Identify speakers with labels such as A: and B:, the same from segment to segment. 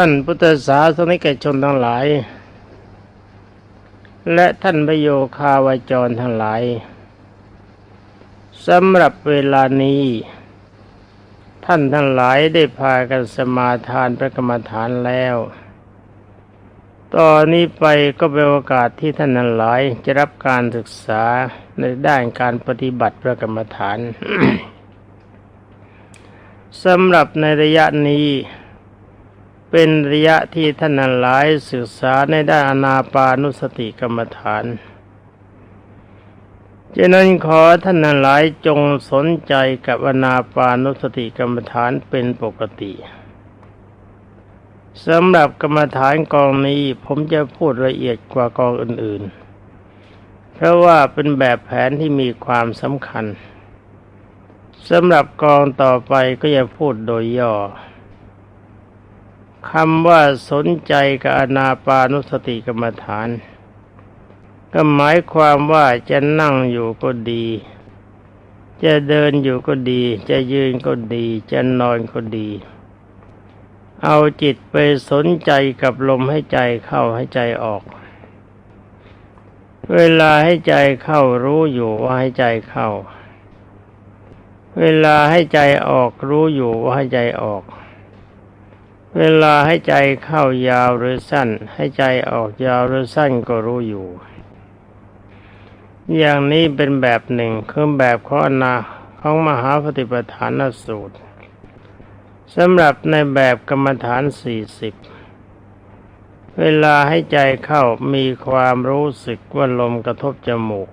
A: ท่านพุทธศาสนิกชนทั้งหลาย และท่านประโยคาวาจรทั้งหลายสำหรับเวลานี้ ท่านทั้งหลายได้พากันสมาทานพระกรรมฐานแล้วตอนนี้ไปก็เป็นโอกาสที่ท่านทั้งหลายจะรับการศึกษาในด้านการปฏิบัติพระกรรมฐานสำหรับในระยะนี้ เป็นระยะที่ท่านหลายศึกษาในด้านอนาปานุสติกรรมฐานฉะนั้นขอท่านหลายจงสนใจกับอนาปานุสติกรรมฐานเป็นปกติสำหรับกรรมฐานกองนี้ผมจะพูดละเอียดกว่ากองอื่นๆ เพราะว่าเป็นแบบแผนที่มีความสำคัญสำหรับกองต่อไปก็จะพูดโดยย่อ คำว่าสนใจกับอนาปานุสติกรรมฐาน ก็หมายความว่าจะนั่งอยู่ก็ดี จะเดินอยู่ก็ดี จะยืนก็ดี จะนอนก็ดี เอาจิตไปสนใจกับลมให้ใจเข้าให้ใจออก เวลาให้ใจเข้ารู้อยู่ว่าให้ใจเข้า เวลาให้ใจออกรู้อยู่ว่าให้ใจออก เวลาให้ใจเข้ายาวหรือสั้น ให้ใจออกยาวหรือสั้นก็รู้อยู่ อย่างนี้เป็นแบบหนึ่งคือแบบของอนาของมหาปฏิปทานสูตรสำหรับในแบบกรรมฐานสี่สิบเวลาให้ใจเข้ามีความรู้สึกว่าลมกระทบจมูก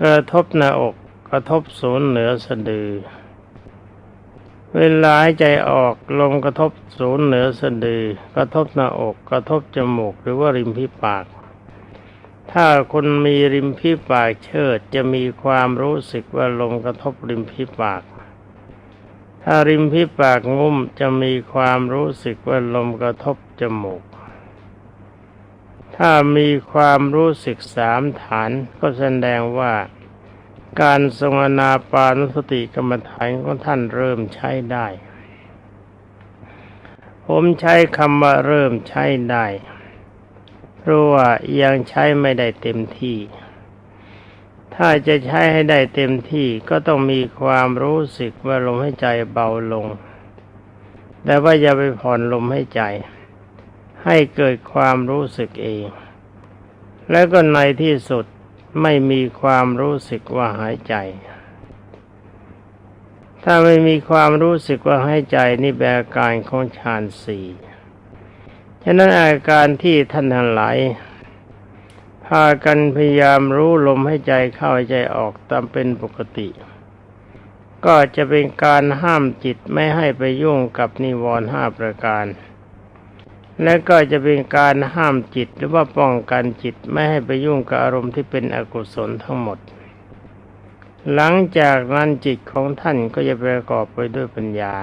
A: กระทบหน้าอกกระทบศูนย์เหนือสะดือ เวลาให้ใจออกลมกระทบศูนย์เหนือสะดือ กระทบหน้าอกกระทบจมูกหรือว่าริมฝีปาก ถ้าคนมีริมฝีปากเชิดจะมีความรู้สึกว่าลมกระทบริมฝีปาก ถ้าริมฝีปากงุ้มจะมีความรู้สึกว่าลมกระทบจมูก ถ้ามีความรู้สึกสามฐานก็แสดงว่า การทรงอนาปานุสติกรรมฐานของท่านเริ่มใช้ได้ ผมใช้คำว่าเริ่มใช้ได้ เพราะว่ายังใช้ไม่ได้เต็มที่ ถ้าจะใช้ให้ได้เต็มที่ก็ต้องมีความรู้สึกว่าลมให้ใจเบาลง แต่ว่าอย่าไปผ่อนลมให้ใจ ให้เกิดความรู้สึกเอง แล้วก็ในที่สุด ไม่มีความรู้สึกว่าหายใจ ถ้าไม่มีความรู้สึกว่าหายใจนี่เป็นอาการของฌานสี่ฉะนั้นอาการที่ท่านทั้งหลายพากันพยายามรู้ลมให้ใจเข้าใจออกตามเป็นปกติ ก็จะเป็นการห้ามจิตไม่ให้ไปยุ่งกับนิวรณ์ห้าประการ และก็จะเป็นการห้ามจิตหรือว่าป้องกันจิตไม่ให้ไปยุ่งกับอารมณ์ที่เป็นอกุศลทั้งหมด หลังจากนั้นจิตของท่านก็จะประกอบไปด้วยปัญญา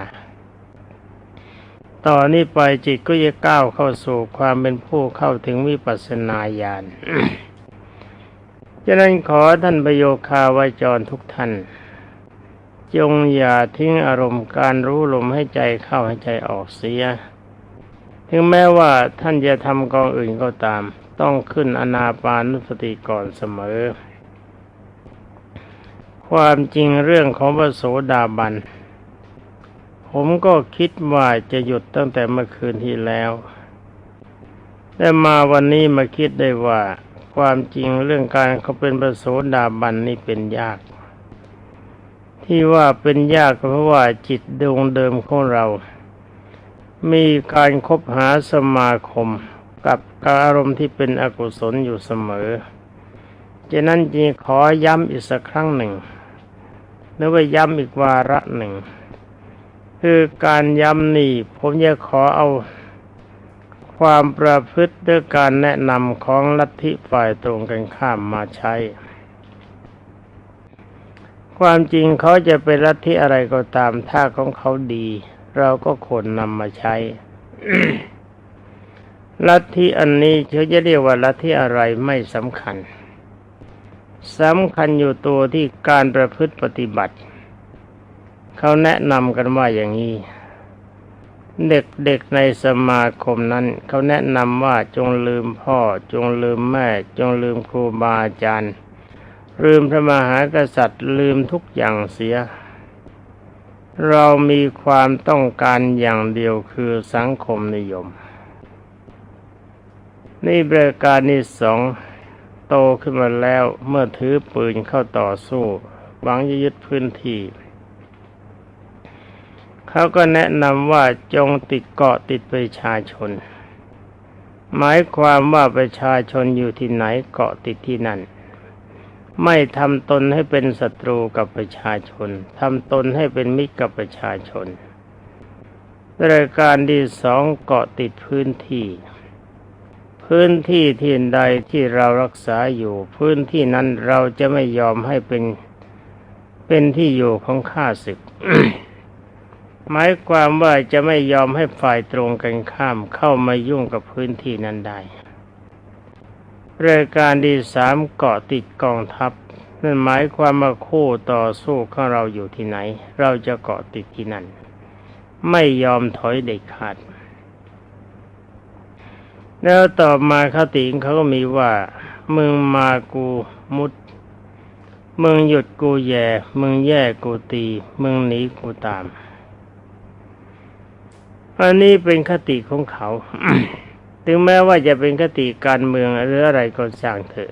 A: ต่อนนี้ไปจิตก็จะก้าวเข้าสู่ความเป็นผู้เข้าถึงวิปัสสนาญาณฉะนั้นขอท่านประโยคาวาจรทุกท่าน จงอย่าทิ้งอารมณ์การรู้ลมให้ใจเข้าให้ใจออกเสีย ถึงแม้ว่าท่านจะทำกองอื่นก็ตาม ต้องขึ้นอนาปานุสติก่อนเสมอ ความจริงเรื่องของพระโสดาบัน ผมก็คิดว่าจะหยุดตั้งแต่เมื่อคืนที่แล้ว แต่มาวันนี้มาคิดได้ว่า ความจริงเรื่องการเขาเป็นพระโสดาบันนี่เป็นยาก ที่ว่าเป็นยากเพราะว่าจิตดวงเดิมของเรา มีการคบหาสมาคมกับอารมณ์ที่เป็นอกุศลอยู่เสมอฉะนั้นจึงขอย้ำอีกสักครั้งหนึ่งหรือว่าย้ำอีกวาระหนึ่ง คือการย้ำนี่ผมจะขอเอาความประพฤติด้วยการแนะนำของลัทธิฝ่ายตรงกันข้ามมาใช้ ความจริงเขาจะเป็นลัทธิอะไรก็ตามถ้าของเขาดี เราก็ควรนำมาใช้ลัทธิอันนี้เขาจะเรียกว่าลัทธิอะไรไม่สำคัญสำคัญอยู่ตัวที่การประพฤติปฏิบัติ เขาแนะนำกันว่าอย่างนี้ เด็กๆในสมาคมนั้น เขาแนะนำว่าจงลืมพ่อ จงลืมแม่ จงลืมครูบาอาจารย์ ลืมพระมหากษัตริย์ลืมทุกอย่างเสีย เรามีความต้องการอย่างเดียวคือสังคมนิยม นี่ประการที่สองโตขึ้นมาแล้วเมื่อถือปืนเข้าต่อสู้หวังจะยึดพื้นที่ เขาก็แนะนำว่าจงติดเกาะติดประชาชน หมายความว่าประชาชนอยู่ที่ไหนเกาะติดที่นั่น ไม่ทำตนให้เป็นศัตรูกับประชาชนทำตนให้เป็นมิตรกับประชาชนรายการที่สองเกาะติดพื้นที่ พื้นที่ที่ใดที่เรารักษาอยู่ พื้นที่นั้นเราจะไม่ยอมให้เป็นเป็นที่อยู่ของข้าศึก หมายความว่าจะไม่ยอมให้ฝ่ายตรงกันข้ามเข้ามายุ่งกับพื้นที่นั้นได้ รายการที่สามเกาะติดกองทัพ นั่นหมายความว่าคู่ต่อสู้ของเราอยู่ที่ไหน เราจะเกาะติดที่นั่น ไม่ยอมถอยเด็ดขาด แล้วต่อมาคติของเขาก็มีว่า มึงมากูมุด มึงหยุดกูแย่ มึงแย่กูตี มึงหนีกูตาม อันนี้เป็นคติของเขา ถึงแม้ว่าจะเป็นคติการเมืองหรืออะไรก็ช่างเถอะ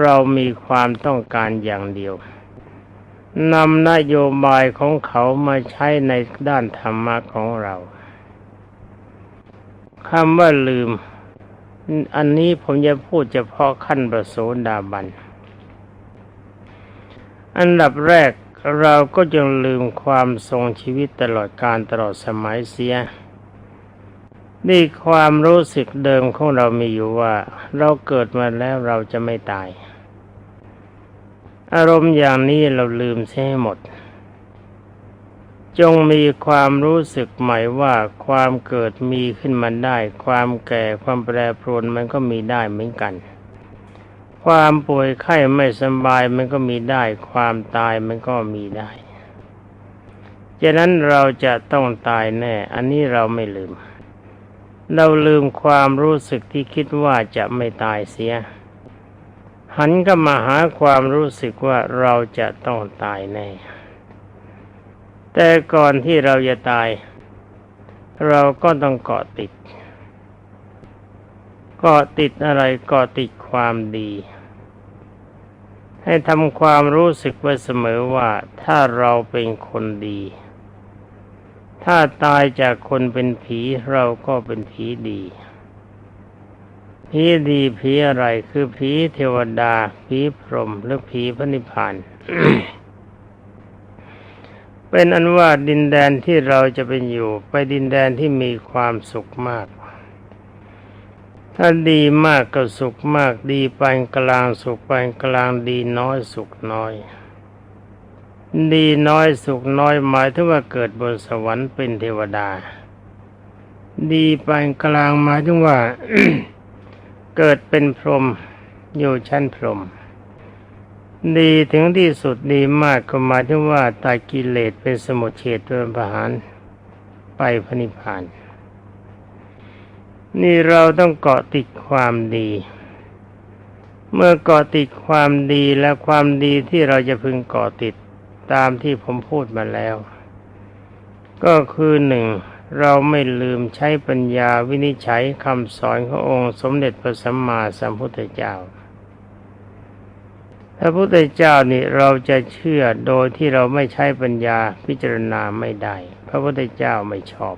A: เรามีความต้องการอย่างเดียวนำนโยบายของเขามาใช้ในด้านธรรมะของเราคำว่าลืม อันนี้ผมจะพูดเฉพาะขั้นประโสดาบัน อันดับแรกเราก็จงลืมความทรงชีวิตตลอดการตลอดสมัยเสีย นี่ความรู้สึกเดิมของเรามีอยู่ว่า เราเกิดมาแล้วเราจะไม่ตาย อารมณ์อย่างนี้เราลืมเสียให้หมด จงมีความรู้สึกใหม่ว่าความเกิดมีขึ้นมาได้ ความแก่ความแปรปรวนมันก็มีได้เหมือนกัน ความป่วยไข้ไม่สบายมันก็มีได้ ความตายมันก็มีได้ฉะนั้นเราจะต้องตายแน่ อันนี้เราไม่ลืม เราลืมความรู้สึกที่คิดว่าจะไม่ตายเสีย หันก็มาหาความรู้สึกว่าเราจะต้องตายแน่ แต่ก่อนที่เราจะตาย เราก็ต้องเกาะติดเกาะติดอะไรเกาะติดความดี ให้ทำความรู้สึกไว้เสมอว่าถ้าเราเป็นคนดี ถ้าตายจากคนเป็นผีเราก็เป็นผีดีผีดีผีอะไรคือผีเทวดาผีพรหมหรือผีพระนิพพาน เป็นอันว่าดินแดนที่เราจะเป็นอยู่ ไปดินแดนที่มีความสุขมาก ถ้าดีมากก็สุขมากดีปานกลางสุขปานกลางดีน้อยสุขน้อย ดีน้อยสุขน้อยหมายถึงว่าเกิดบนสวรรค์เป็นเทวดา ดีปานกลางหมายถึงว่า เกิดเป็นพรหมอยู่ชั้นพรหมดีถึงที่สุดดีมากก็หมายถึงว่าตายกิเลสเป็นสมุทเฉดเป็นประหารไปพระนิพพาน นี่เราต้องเกาะติดความดี เมื่อเกาะติดความดีและความดีที่เราจะพึงเกาะติด ตามที่ผมพูดมาแล้ว ก็คือหนึ่งเราไม่ลืมใช้ปัญญาวินิจฉัยคำสอนขององค์สมเด็จพระสัมมาสัมพุทธเจ้าพระพุทธเจ้านี่เราจะเชื่อโดยที่เราไม่ใช้ปัญญาพิจารณาไม่ได้ พระพุทธเจ้าไม่ชอบ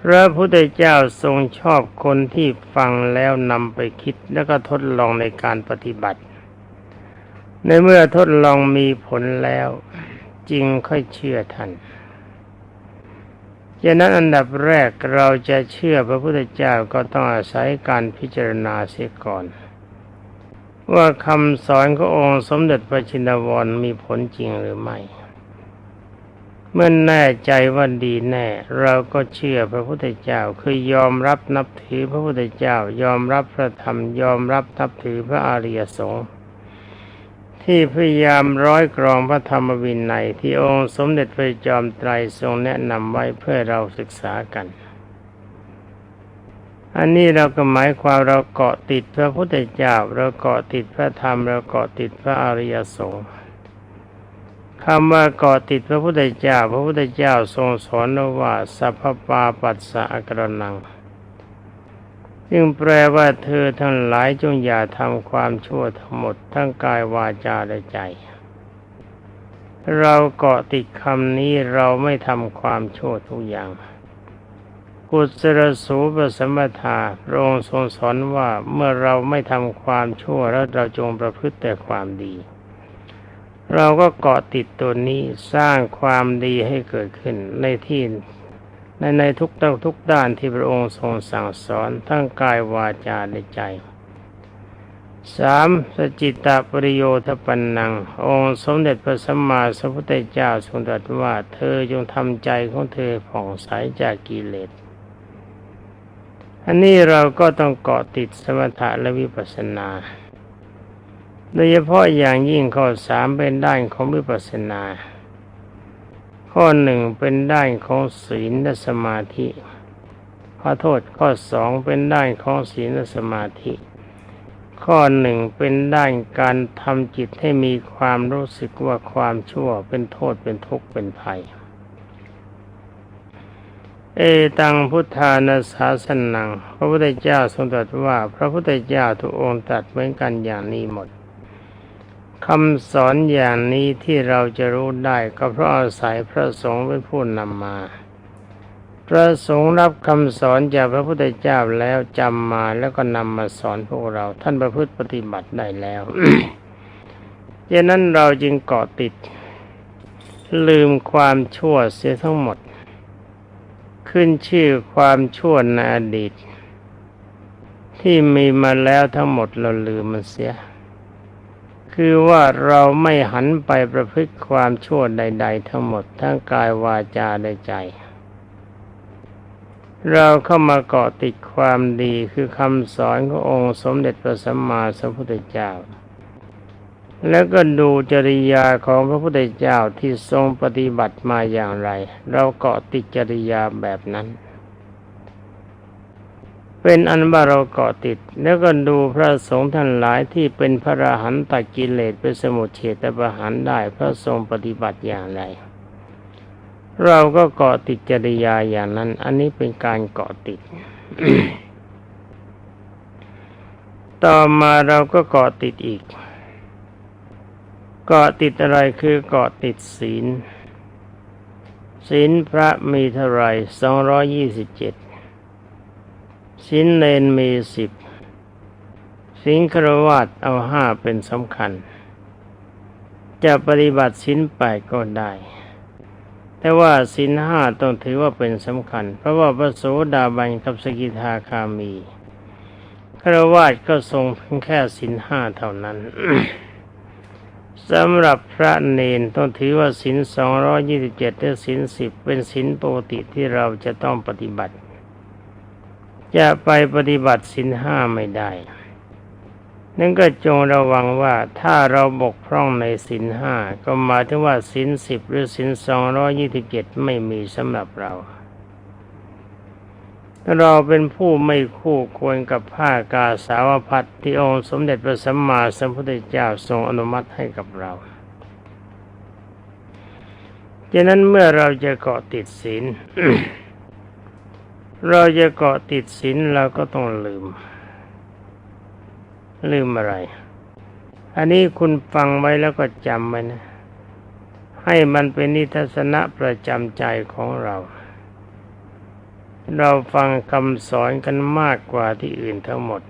A: พระพุทธเจ้าทรงชอบคนที่ฟังแล้วนำไปคิดแล้วก็ทดลองในการปฏิบัติ ในเมื่อทดลองมีผลแล้ว จริงค่อยเชื่อท่านฉะนั้นอันดับแรกเราจะเชื่อพระพุทธเจ้าก็ต้องอาศัยการพิจารณาเสียก่อน ว่าคำสอนขององค์สมเด็จพระชินวรมีผลจริงหรือไม่ เมื่อแน่ใจว่าดีแน่ เราก็เชื่อพระพุทธเจ้าคือยอมรับนับถือพระพุทธเจ้า ยอมรับพระธรรมยอมรับนับถือพระอริยสงฆ์ ที่พยายามร้อยกรองพระธรรมวินัยที่องค์สมเด็จพระจอมไตรทรงแนะนำไว้เพื่อเราศึกษากัน อันนี้เราก็หมายความเราเกาะติดพระพุทธเจ้าเราเกาะติดพระธรรมเราเกาะติดพระอริยสงฆ์คำว่าเกาะติดพระพุทธเจ้า พระพุทธเจ้าทรงสอนว่าสัพพปาปัสสะกรนัง จึงแปลว่าเธอทั้งหลายจงอย่าทำความชั่วทั้งหมดทั้งกายวาจาและใจ เราเกาะติดคำนี้เราไม่ทำความชั่วทุกอย่างกุศลสูปสมถาพระองค์ทรงสอนว่าเมื่อเราไม่ทำความชั่วแล้วเราจงประพฤติแต่ความดี เราก็เกาะติดตัวนี้สร้างความดีให้เกิดขึ้นในที่ ในในทุกด้านทุกด้านที่พระองค์ทรงสั่งสอนทั้งกายวาจาและใจสามสจิตตปริโยทปันนัง องค์สมเด็จพระสัมมาสัมพุทธเจ้าทรงตรัสว่า เธอจงทำใจของเธอผ่องใสจากกิเลสอันนี้เราก็ต้องเกาะติดสมถะและวิปัสสนา โดยเฉพาะอย่างยิ่งข้อสามเป็นด้านของวิปัสสนา ข้อหนึ่งเป็นด้านของศีลและสมาธิขอโทษข้อสองเป็นด้านของศีลและสมาธิ ข้อหนึ่งเป็นด้านการทำจิตให้มีความรู้สึกว่าความชั่วเป็นโทษเป็นทุกข์เป็นภัย เอตังพุทธานาสาสนัง พระพุทธเจ้าทรงตรัสว่า พระพุทธเจ้าทุกองค์ตรัสเหมือนกันอย่างนี้หมด คำสอนอย่างนี้ที่เราจะรู้ได้ก็เพราะอาศัยพระสงฆ์เป็นผู้นำมา พระสงฆ์รับคำสอนจากพระพุทธเจ้าแล้วจำมาแล้วก็นำมาสอนพวกเราท่านประพฤติปฏิบัติได้แล้วดังนั้นเราจึงเกาะติด ลืมความชั่วเสียทั้งหมด ขึ้นชื่อความชั่วในอดีต ที่มีมาแล้วทั้งหมดเราลืมมันเสีย คือว่าเราไม่หันไปประพฤติความชั่วใด ๆ ทั้งหมดทั้งกายวาจาและใจ เราเข้ามาเกาะติดความดีคือคำสอนขององค์สมเด็จพระสัมมาสัมพุทธเจ้า แล้วก็ดูจริยาของพระพุทธเจ้าที่ทรงปฏิบัติมาอย่างไร เราเกาะติดจริยาแบบนั้น เป็นอันว่าเราเกาะติด แล้วก็ดูพระสงฆ์ท่านหลายที่เป็นพระราหันตกิเลสเป็นสมุทเฉตประหารได้พระทรงปฏิบัติอย่างไร เราก็เกาะติดจริยาอย่างนั้น อันนี้เป็นการเกาะติด ต่อมาเราก็เกาะติดอีก เกาะติดอะไรคือเกาะติดศีลศีลพระมีเท่าไรสองร้อยี่สิบเจ็ด สินเลนมีสิบสินครวัตเอาห้าเป็นสำคัญ จะปฏิบัติสินแปดก็ได้ แต่ว่าสินห้าต้องถือว่าเป็นสำคัญ เพราะว่าพระโสดาบันกับสกิทาคามีครวาตก็ทรงเพียงแค่สินห้าเท่านั้นสำหรับพระเนนต้องถือว่าสินสองร้อยี่สิบเจ็ดและสินสิบเป็นสินปกติที่เราจะต้องปฏิบัติ จะไปปฏิบัติสินห้าไม่ได้ นั่นก็จงระวังว่าถ้าเราบกพร่องในสินห้าก็หมายถึงว่าสินสิบหรือสินสองร้อยี่สิบเจ็ดไม่มีสำหรับเรา เราเป็นผู้ไม่คู่ควรกับผ้ากาสาวพัดที่องค์สมเด็จพระสัมมาสัมพุทธเจ้าทรงอนุมัติให้กับเราดังนั้นเมื่อเราจะเกาะติดศีล เราจะเกาะติดศีลเราก็ต้องลืม ลืมอะไร อันนี้คุณฟังไว้แล้วก็จำไว้นะ ให้มันเป็นนิทัศนะประจำใจของเรา เราฟังคำสอนกันมากกว่าที่อื่นทั้งหมด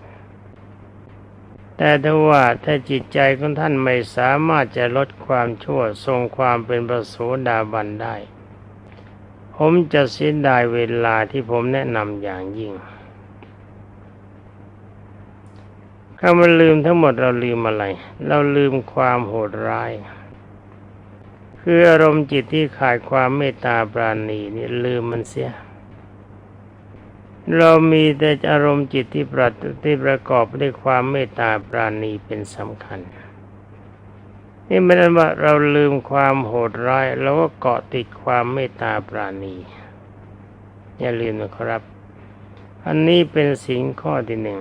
A: แต่ถ้าว่าถ้าจิตใจของท่านไม่สามารถจะลดความชั่วทรงความเป็นประโสดาบันได้ ผมจะเสียดายเวลาที่ผมแนะนำอย่างยิ่งถ้ามันลืมทั้งหมดเราลืมอะไร เราลืมความโหดร้าย คืออารมณ์จิตที่ขาดความเมตตาปราณีนี่ลืมมันเสีย เรามีแต่อารมณ์จิตที่ประที่ประกอบด้วยความเมตตาปราณีเป็นสำคัญ นี่ไม่ได้ว่าเราลืมความโหดร้ายเราก็เกาะติดความเมตตาปราณี อย่าลืมนะครับ อันนี้เป็นสิ่งข้อที่หนึ่ง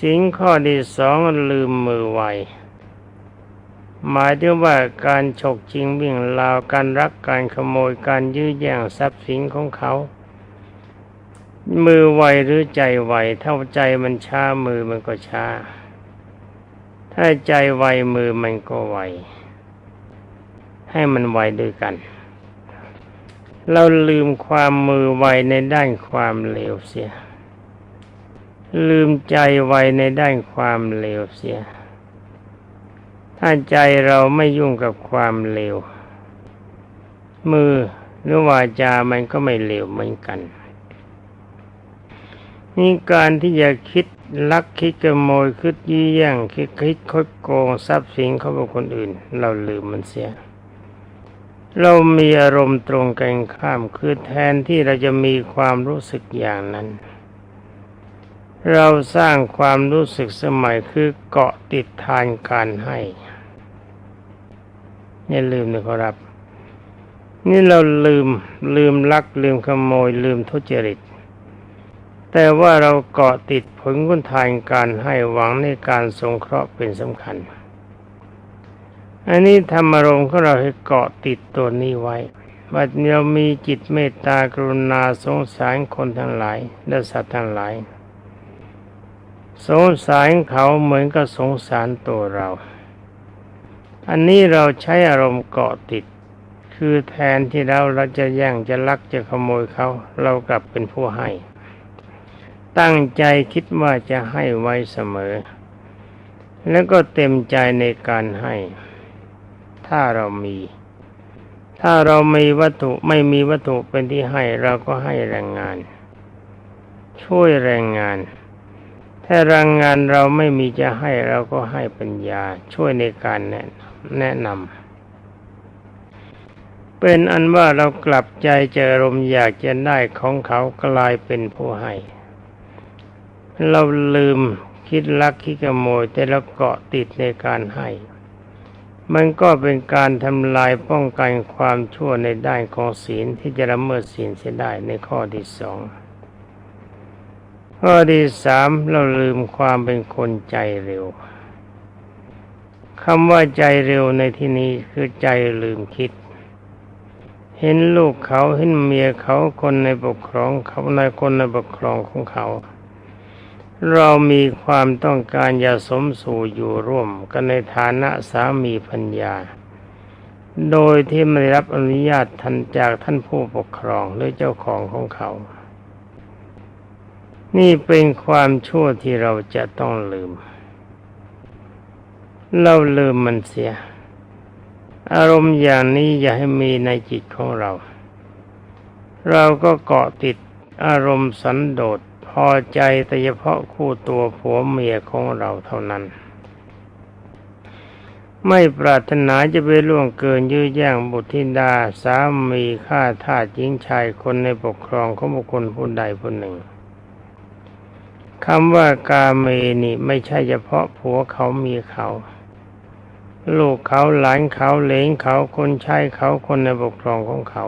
A: สิ่งข้อที่สองลืมมือไวหมายถึงว่าการฉกจริงวิ่งราวการรักการขโมยการยื้อแย่งทรัพย์สินของเขา มือไวหรือใจไวเท่าใจมันช้ามือมันก็ช้า ถ้าใจไวมือมันก็ไว ให้มันไวด้วยกัน เราลืมความมือไวในด้านความเลวเสีย ลืมใจไวในด้านความเลวเสีย ถ้าใจเราไม่ยุ่งกับความเลว มือหรือวาจามันก็ไม่เลวเหมือนกัน นี่การที่จะคิดลักคิดขโมยคิดยี่แย่งคิดคิดคดโกงทรัพย์สินเขาเป็นคนอื่น เราลืมมันเสีย เรามีอารมณ์ตรงกันข้ามคือแทนที่เราจะมีความรู้สึกอย่างนั้น เราสร้างความรู้สึกสมัยคือเกาะติดทานการให้อย่าลืมนะครับ นี่เราลืมลืมลักลืมขโมยลืมทุจริต แต่ว่าเราเกาะติดผลคุณทานการให้หวังในการสงเคราะห์เป็นสำคัญ อันนี้ธรรมรมของเราให้เกาะติดตัวนี้ไว้ว่าเรามีจิตเมตตากรุณาสงสารคนทั้งหลาย และสัตว์ทั้งหลาย สงสารเขาเหมือนกับสงสารตัวเรา อันนี้เราใช้อารมณ์เกาะติด คือแทนที่เราเราจะแย่งจะลักจะขโมยเขา เรากลับเป็นผู้ให้ ตั้งใจคิดว่าจะให้ไว้เสมอ แล้วก็เต็มใจในการให้ ถ้าเรามี ถ้าเรามีวัตถุไม่มีวัตถุเป็นที่ให้เราก็ให้แรงงาน ช่วยแรงงาน ถ้าแรงงานเราไม่มีจะให้เราก็ให้ปัญญา ช่วยในการแนะแนะนำเป็นอันว่าเรากลับใจเจอรมอยากจะได้ของเขากลายเป็นผู้ให้ เราลืมคิดลักคิดขโมย แต่เราเกาะติดในการให้ มันก็เป็นการทำลายป้องกันความชั่วในด้านของศีลที่จะละเมิดศีลเสียได้ในข้อที่สองข้อที่สามเราลืมความเป็นคนใจเร็วคำว่าใจเร็วในที่นี้คือใจลืมคิด เห็นลูกเขาเห็นเมียเขาคนในปกครองเขาในคนในปกครองของเขา เรามีความต้องการอย่าสมสู่อยู่ร่วมกันในฐานะสามีพัญญา โดยที่ไม่รับอนุญาตทันจากท่านผู้ปกครองหรือเจ้าของของเขา นี่เป็นความชั่วที่เราจะต้องลืม เราลืมมันเสีย อารมณ์อย่างนี้อย่าให้มีในจิตของเรา เราก็เกาะติดอารมณ์สันโดษ พอใจแต่เฉพาะคู่ตัวผัวเมียของเราเท่านั้น ไม่ปรารถนาจะไปล่วงเกินยื้อแย่งบุตรธิดาสามีฆ่าทาสหญิงชายคนในปกครองของบุคคลผู้ใดผู้หนึ่งคำว่ากาเมนี่ไม่ใช่เฉพาะผัวเขามีเขา ลูกเขาหลานเขาเลนเขาคนใช้เขาคนในปกครองของเขา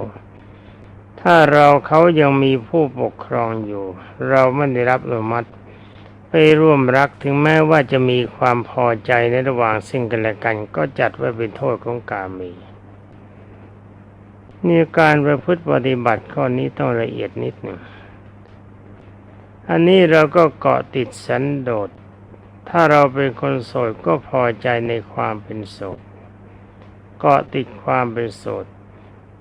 A: ถ้าเราเขายังมีผู้ปกครองอยู่ เราไม่ได้รับอนุมัติไปร่วมรักถึงแม้ว่าจะมีความพอใจในระหว่างสิ่งกันและกัน ก็จัดไว้เป็นโทษของกามีนี่การประพฤติปฏิบัติข้อนี้ต้องละเอียดนิดหนึ่งอันนี้เราก็เกาะติดสันโดษ ถ้าเราเป็นคนโสดก็พอใจในความเป็นโสด เกาะติดความเป็นโสด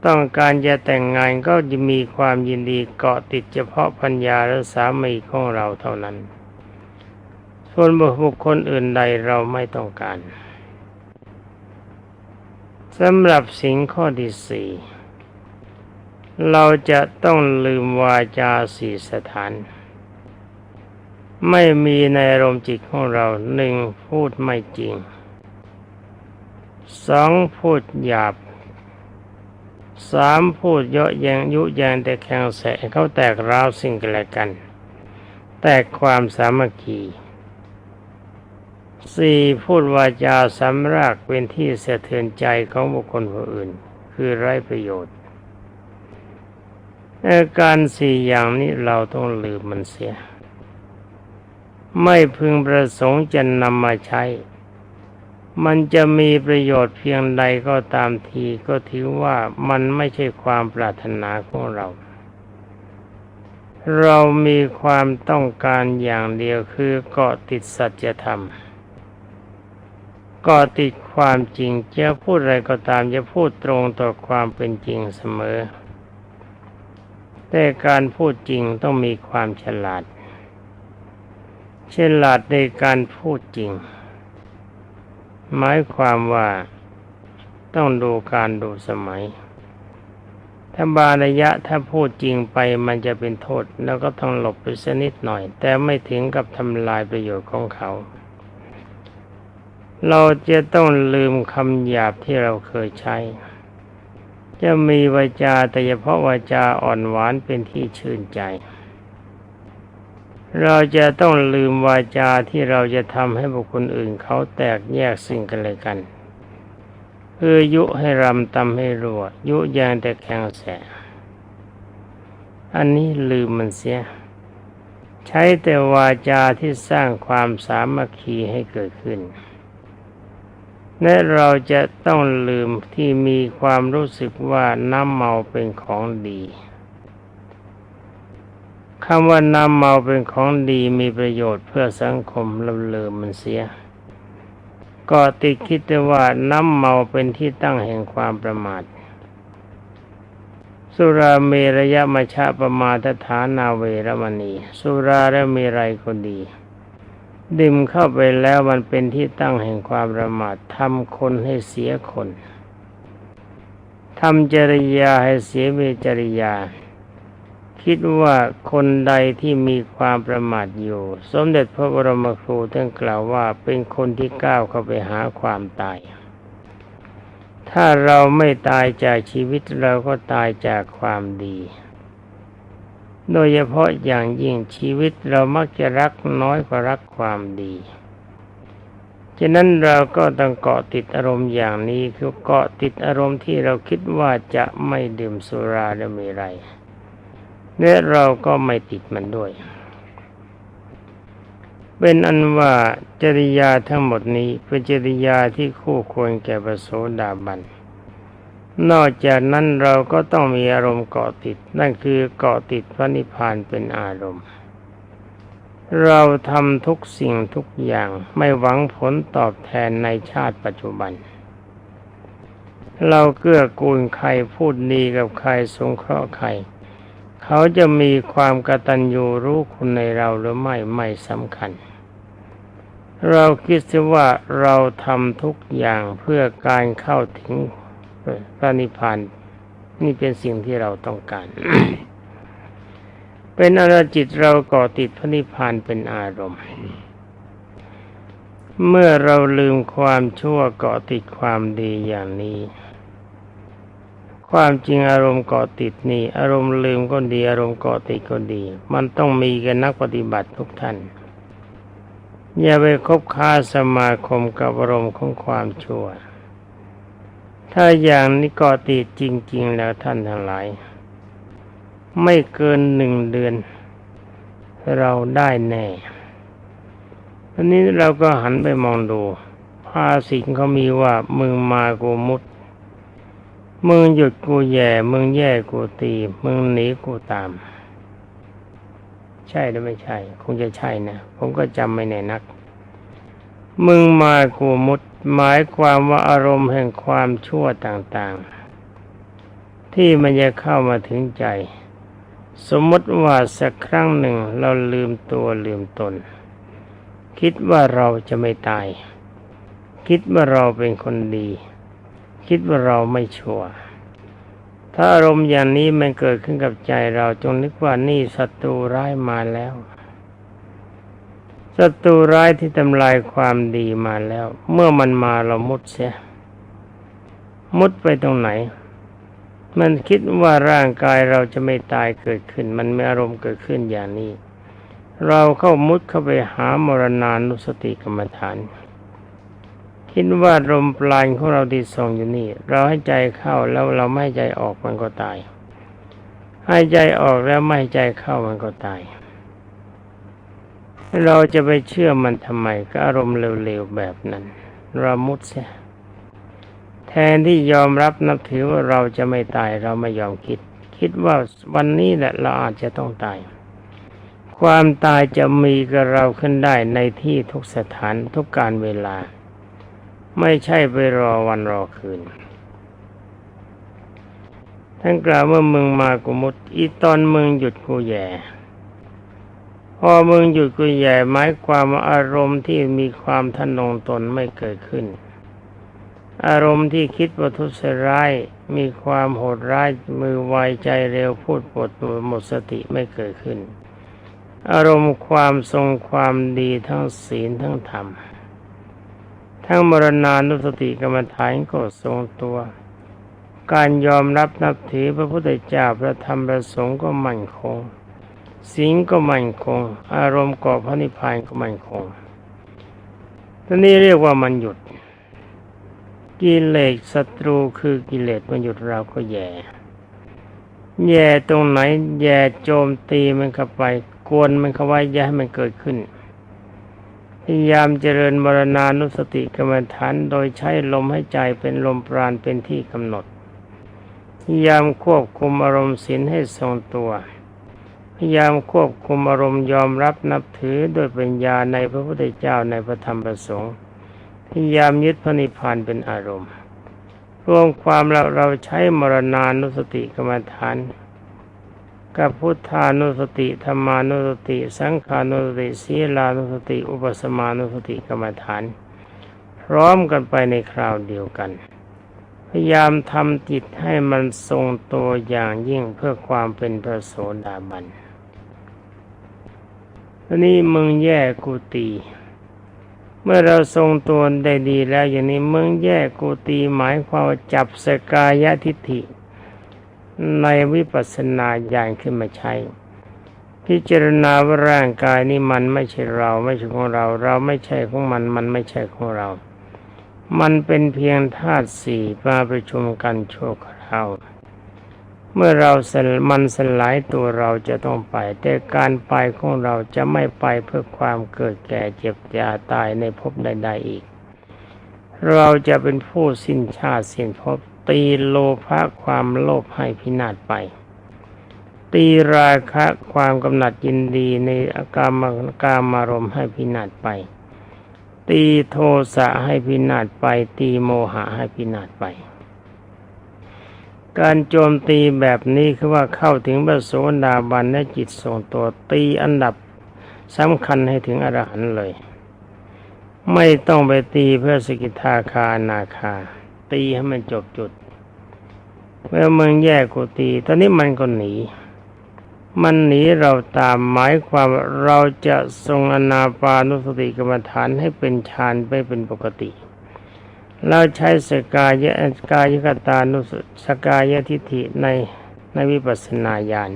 A: ต้องการจะแต่งงานก็จะมีความยินดีเกาะติดเฉพาะพัญญาและสามีของเราเท่านั้น ส่วนบุคคลอื่นใดเราไม่ต้องการสำหรับสิ่งข้อที่สี่เราจะต้องลืมวาจาสี่สถาน ไม่มีในอารมณ์จิตของเราหนึ่งพูดไม่จริงสองพูดหยาบ สามพูดเยอะแยงยุแยงแต่แข่งแสเขาแตกร้าวสิ่งกันและกัน แตกความสามัคคีสี่พูดวาจาสำรากเป็นที่สะเทือนใจของบุคคลผู้อื่น คือไร้ประโยชน์อาการสี่อย่างนี้เราต้องลืมมันเสีย ไม่พึงประสงค์จะนำมาใช้ มันจะมีประโยชน์เพียงใดก็ตามทีก็ถือว่ามันไม่ใช่ความปรารถนาของเรา เรามีความต้องการอย่างเดียวคือเกาะติดสัจธรรมก็ติดความจริงจะพูดอะไรก็ตามจะพูดตรงต่อความเป็นจริงเสมอ แต่การพูดจริงต้องมีความฉลาด ฉลาดในการพูดจริง หมายความว่าต้องดูการดูสมัย ถ้าบาระยะถ้าพูดจริงไปมันจะเป็นโทษ แล้วก็ต้องหลบไปสักนิดหน่อย แต่ไม่ถึงกับทำลายประโยชน์ของเขา เราจะต้องลืมคำหยาบที่เราเคยใช้ จะมีวาจาแต่เฉพาะวาจาอ่อนหวานเป็นที่ชื่นใจ เราจะต้องลืมวาจาที่เราจะทำให้บุคคลอื่นเขาแตกแยกสิ่งกันเลยกันคือยุให้รำตำให้รัวยุยางแต่แข็งแส อันนี้ลืมมันเสีย ใช้แต่วาจาที่สร้างความสามัคคีให้เกิดขึ้นและเราจะต้องลืมที่มีความรู้สึกว่าน้ำเมาเป็นของดี คำว่าน้ำเมาเป็นของดีมีประโยชน์เพื่อสังคมเราลืมมันเสีย ก็ติดคิดแต่ว่าน้ำเมาเป็นที่ตั้งแห่งความประมาท สุราเมรยมชาประมาทฐานาเวรมณี สุราและเมรัยคนดี ดื่มเข้าไปแล้วมันเป็นที่ตั้งแห่งความประมาททำคนให้เสียคนทำจริยาให้เสียเมจริยา คิดว่าคนใดที่มีความประมาทอยู่ สมเด็จพระบรมครูท่านกล่าวว่าเป็นคนที่ก้าวเข้าไปหาความตาย ถ้าเราไม่ตายจากชีวิตเราก็ตายจากความดี โดยเฉพาะอย่างยิ่งชีวิตเรามักจะรักน้อยกว่ารักความดีฉะนั้นเราก็ต้องเกาะติดอารมณ์อย่างนี้คือเกาะติดอารมณ์ที่เราคิดว่าจะไม่ดื่มสุราและมีไร และเราก็ไม่ติดมันด้วย เป็นอันว่าจริยาทั้งหมดนี้เป็นจริยาที่คู่ควรแก่ประโสดาบัน นอกจากนั้นเราก็ต้องมีอารมณ์เกาะติด นั่นคือเกาะติดพระนิพพานเป็นอารมณ์ เราทำทุกสิ่งทุกอย่างไม่หวังผลตอบแทนในชาติปัจจุบันเราเกื้อกูลใครพูดดีกับใครสงเคราะห์ใคร เขาจะมีความกตัญญูรู้คุณในเราหรือไม่ไม่สำคัญ เราคิดว่าเราทำทุกอย่างเพื่อการเข้าถึงพระนิพพานนี่เป็นสิ่งที่เราต้องการ เป็นอารจิตเราก่อติดพระนิพพานเป็นอารมณ์ เมื่อเราลืมความชั่วเกาะติดความดีอย่างนี้ ความจริงอารมณ์เกาะติดนี่ อารมณ์ลืมก็ดี อารมณ์เกาะติดก็ดี มันต้องมีกันนักปฏิบัติทุกท่าน อย่าไปคบค้าสมาคมกับอารมณ์ของความชั่ว ถ้าอย่างนี้ก็ติดจริง ๆ แล้วท่านทั้งหลาย ไม่เกินหนึ่งเดือน เราได้แน่อันนี้เราก็หันไปมองดูภาสิงเขามีว่ามึงมากูมุด มึงหยุดกูแย่ มึงแย่กูตี มึงหนีกูตาม ใช่หรือไม่ใช่ คงจะใช่นะ ผมก็จำไม่แน่นัก มึงมากูมุด หมายความว่าอารมณ์แห่งความชั่วต่างๆ ที่มันจะเข้ามาถึงใจ สมมติว่าสักครั้งหนึ่งเราลืมตัวลืมตน คิดว่าเราจะไม่ตาย คิดว่าเราเป็นคนดี คิดว่าเราไม่ชั่วถ้าอารมณ์อย่างนี้มันเกิดขึ้นกับใจเราจงนึกว่านี่ศัตรูร้ายมาแล้วศัตรูร้ายที่ทำลายความดีมาแล้ว เมื่อมันมาเรามุดเสีย มุดไปตรงไหน มันคิดว่าร่างกายเราจะไม่ตายเกิดขึ้น มันมีอารมณ์เกิดขึ้นอย่างนี้ เราเข้ามุดเข้าไปหามรณานุสติกรรมฐาน คิดว่าลมปราณของเราที่ส่งอยู่นี่ เราให้ใจเข้าแล้วเราไม่ให้ใจออกมันก็ตาย ให้ใจออกแล้วไม่ให้ใจเข้ามันก็ตาย เราจะไปเชื่อมันทำไมก็อารมณ์เร็วๆแบบนั้น เรามุดเสียแทนที่ยอมรับนับถือว่าเราจะไม่ตายเราไม่ยอมคิด คิดว่าวันนี้แหละเราอาจจะต้องตาย ความตายจะมีกับเราขึ้นได้ในที่ทุกสถานทุกการเวลา ไม่ใช่ไปรอวันรอคืน ท่านกล่าวว่ามึงมากุมุตอีตอนมึงหยุดกูแย่ พอมึงหยุดกูแย่หมายความว่าอารมณ์ที่มีความทนงตนไม่เกิดขึ้น อารมณ์ที่คิดประทุษร้ายมีความโหดร้ายมือไวใจเร็วพูดปดหมดสติไม่เกิดขึ้น อารมณ์ความทรงความดีทั้งศีลทั้งธรรม ทั้งมรณานุสติกรรมฐานก็ทรงตัว การยอมรับนับถือพระพุทธเจ้าพระธรรมพระสงฆ์ก็มั่นคงสิ่งก็มั่นคง อารมณ์ก่อพระนิพพานก็มั่นคงท่านี้เรียกว่ามันหยุด กิเลสศัตรูคือกิเลสมันหยุดเราก็แย่ แย่ตรงไหน แย่โจมตีมันเข้าไป กวนมันเข้าไว้อย่าให้มันเกิดขึ้น พยายามเจริญมรณานุสติกรรมฐานโดยใช้ลมให้ใจเป็นลมปราณเป็นที่กำหนด พยายามควบคุมอารมณ์ศีลให้ทรงตัว พยายามควบคุมอารมณ์ยอมรับนับถือโดยปัญญาในพระพุทธเจ้าในพระธรรมประสงค์ พยายามยึดพระนิพพานเป็นอารมณ์ รวมความเราเราใช้มรณานุสติกรรมฐาน กับพุทธานุสติธรรมานุสติ สังขานุสติศีลานุสติ อุปสมานุสติกรรมฐาน พร้อมกันไปในคราวเดียวกัน พยายามทำจิตให้มันทรงตัวอย่างยิ่งเพื่อความเป็นพระโสดาบันทีนี้มึงแย่กูตีเมื่อเราทรงตัวได้ดีแล้วอย่างนี้มึงแย่กูตีหมายความว่าจับสกายทิฏฐิ ในวิปัสสนาญาณขึ้นมาใช้ พิจารณาว่าร่างกายนี้มันไม่ใช่เรา ไม่ใช่ของเรา เราไม่ใช่ของมัน มันไม่ใช่ของเรา มันเป็นเพียงธาตุสี่มาประชุมกันโชั่วคราวเมื่อเราสลมันสลายตัวเราจะต้องไป แต่การไปของเราจะไม่ไปเพื่อความเกิดแก่เจ็บยาตายในภพใดๆอีก เราจะเป็นผู้สิ้นชาติสิ้นภพ ตีโลภะความโลภให้พินาศไป ตีราคะความกำหนัดยินดีในอาการมกามารมให้พินาศไป ตีโทสะให้พินาศไป ตีโมหะให้พินาศไป การโจมตีแบบนี้คือว่าเข้าถึงพระโสดาบันและจิตทรงตัวตีอันดับสำคัญให้ถึงอรหันต์เลย ไม่ต้องไปตีเพื่อสกิทาคานาคา ตีให้มันจบจุดเมื่อมึงแยกกูตี ตอนนี้มันก็หนี มันหนีเราตามหมายความเราจะทรงอนาปานุสติกรรมฐานให้เป็นฌานไปเป็นปกติ เราใช้สกายะสกายกตานุสสกายทิฏฐิในในวิปัสสนาญาณ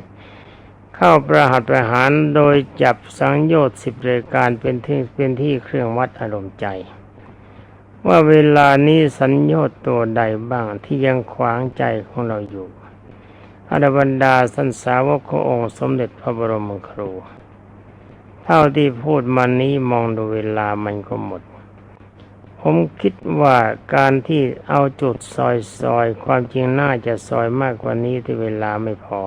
A: เข้าประหัตประหารโดยจับสังโยชน์สิบรายการเป็นที่เป็นที่เครื่องวัดอารมณ์ใจ ว่าเวลานี้สัญญชน์ตัวใดบ้างที่ยังขวางใจของเราอยู่อรบรรดาสันสาวกขององค์สมเด็จพระบรมครู เท่าที่พูดมานี้มองดูเวลามันก็หมด ผมคิดว่าการที่เอาจุดซอยซอยความจริงน่าจะซอยมากกว่านี้ที่เวลาไม่พอ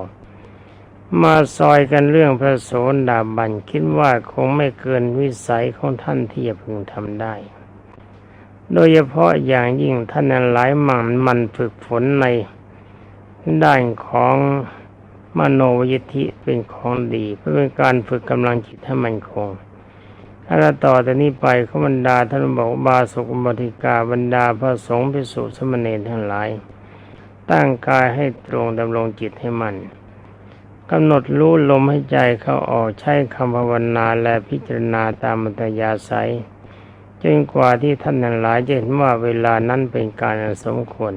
A: มาซอยกันเรื่องพระโสดาบันคิดว่าคงไม่เกินวิสัยของท่านที่จะพึงทำได้ โดยเฉพาะอย่างยิ่งท่านนั้นหลายมันมันฝึกฝนในด้านของมโนวิธิเป็นของดีเพื่อเป็นการฝึกกำลังจิตให้มันคงถ้าเราต่อแต่นี้ไปขบรรดาท่านบอกบาสุกบริกาบรรดาพระสงฆ์พิสุสมณีทั้งหลาย ตั้งกายให้ตรงดำรงจิตให้มันกำหนดรู้ลมให้ใจเข้าออกใช้คำภาวนาและพิจารณาตามมัตยาศัย จนกว่าที่ท่านนั้นหลายจะเห็นว่าเวลานั้นเป็นการสมควร